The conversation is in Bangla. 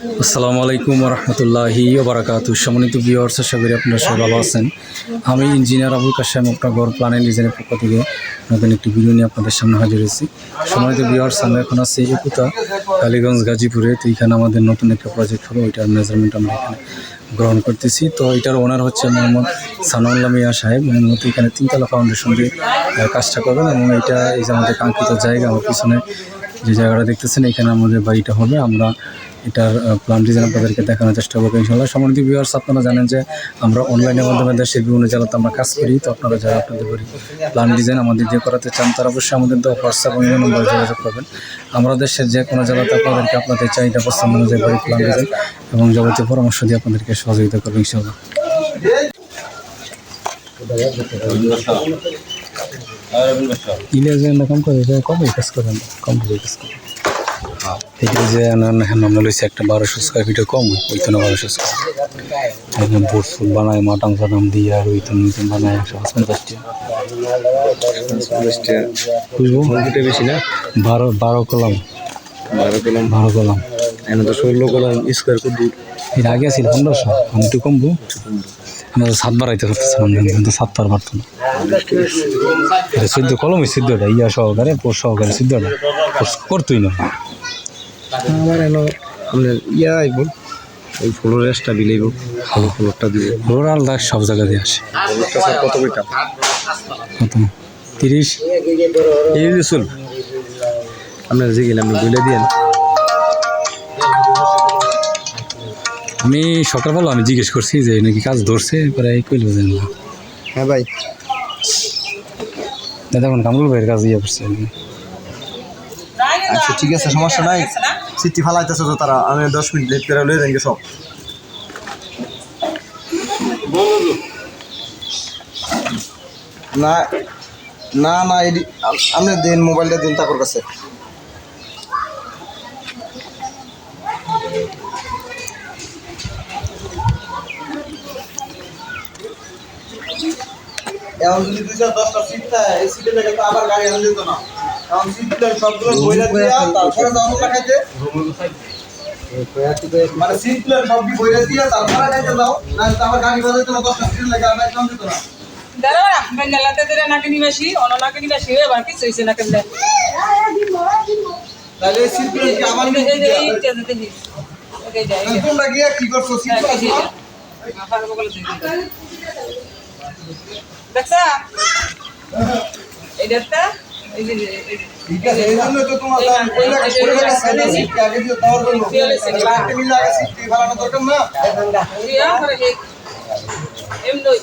আসসালামু আলাইকুম রহমতুল্লাহি ওবরাকাত সম্মানিত আশা করি আপনারা সবাই ভালো আছেন। আমি ইঞ্জিনিয়ার আবুল কাশেম ঘর প্ল্যান অ্যান্ড ডিজাইনের পক্ষ থেকে নতুন একটি ভিডিও নিয়ে আপনাদের সামনে হাজির হয়েছি। সম্মানিত ভিউয়ার্স আমরা এখন আছি একুতা, কালীগঞ্জ, গাজীপুরে। তো এখানে আমাদের নতুন একটা প্রজেক্ট হলো, ওইটার মেজারমেন্ট আমরা এখানে গ্রহণ করতেছি। তো এটার ওনার হচ্ছে মোহাম্মদ সানাউল্লাহ মিয়া সাহেব। উনি এখানে তিনতলা ফাউন্ডেশন দিয়ে কাজটা করবেন এবং এটা এই যে আমাদের কাঙ্ক্ষিত জায়গা। আমার পিছনে যে জায়গাটা দেখতেছেন, এখানে আমাদের বাড়িটা হবে। আমরা এটার প্ল্যান ডিজাইন আপনাদেরকে দেখানোর চেষ্টা করব ইনশাল্লাহ সম্মানিত ভিউয়ার্স আপনারা জানেন যে আমরা অনলাইনের মাধ্যমে দেশের বিভিন্ন জেলাতে আমরা কাজ করি। তো আপনারা যারা আপনাদের বাড়ি প্ল্যান ডিজাইন আমাদের দিয়ে করাতে চান, তারা অবশ্যই আমাদের দেওয়া হোয়াটসঅ্যাপ এবং নম্বরে যোগাযোগ করবেন। আমরা দেশের যে কোনো জেলাতে আপনাদেরকে আপনাদের চাহিদা পছন্দ অনুযায়ী বাড়ি প্ল্যান ডিজাইন এবং যাবতীয় পরামর্শ দিয়ে আপনাদেরকে সহযোগিতা করব ইনশাল্লাহ ইলে যে কম করে যে কম কাজ করেন? কম করে কাজ করেন। এই যে আমরা লইছি একটা বারোশো স্কোয়ার ফিটে কম ওই বারোশো স্কোয়ার একদম বোট ফুট বানায় মাটাং ফাটাং দিয়ে আর ওই তো নতুন বানায় একশো পঞ্চাশটি বুঝব? বেশি না বারো বারো কলাম। বারো কলম। বারো কলাম। এনে তো ষোলো কলম স্কোয়ার ফুট এর আগে ছিল পনেরোশো আমি একটু কমবো। আমরা তো সাত বাড়াইতে পারতেছিলাম না কিন্তু সাত পার পারতো না এটা সিদ্ধ কলমই সিদ্ধটা ইয়া সহকারে পোষ সহকারে সিদ্ধটা। পোষ করতোই না। আমার এনে আপনার ইয়া আইব ওই ফ্লোর রেস্টটা বিলাইব ফলো ফ্লোরটা দিব। রোরাল দাস সব জায়গা দিয়ে আসে। কত বেটা কত তিরিশ। এই যে চল আপনার যে গেলে আপনি বলে দিয়েন। আমি সকালবেলা আমি জিজ্ঞেস করছি যে নাকি কাজ ধরছে পরে কইল যে না। হ্যাঁ ভাই। দাদা এখন কামরুল ভাইয়ের কাজ ইয়ে করছে। আচ্ছা ঠিক আছে সমস্যা নাই। সিটি ফালাইতেছে তো তারা আমি দশ মিনিট লেট করে লয়ে দেন সব। না না না এডি আপনি দিন মোবাইলটা দিন তাকর কাছে। এখন যদি দুই চার দশটা সিট থাকে এই সিটে লেগে তো আবার গাড়ি আনা যেত না। এখন সিটগুলো সবগুলো বইলে দিয়া তারপরে যাব না খাইতে মানে সিটগুলো সবটি বইলে দিয়া তারপরে খাইতে যাও না আবার গাড়ি বাজাইতে না দশটা সিট লেগে আবার একদম যেত না। দাঁড়া বেঙ্গালাতে দিলে নাকি নিবাসী অন্য নাকি নিবাসী হয়ে কিছু হয়েছে না কেমনে তাহলে সিটগুলো কি যাই তোমরা গিয়ে করছ সিট না? দেখছা এই যে জন্য তো তোমার আগে দিয়ে দেওয়ার মিলে আগে সিট দরকার না ইয়া এমনই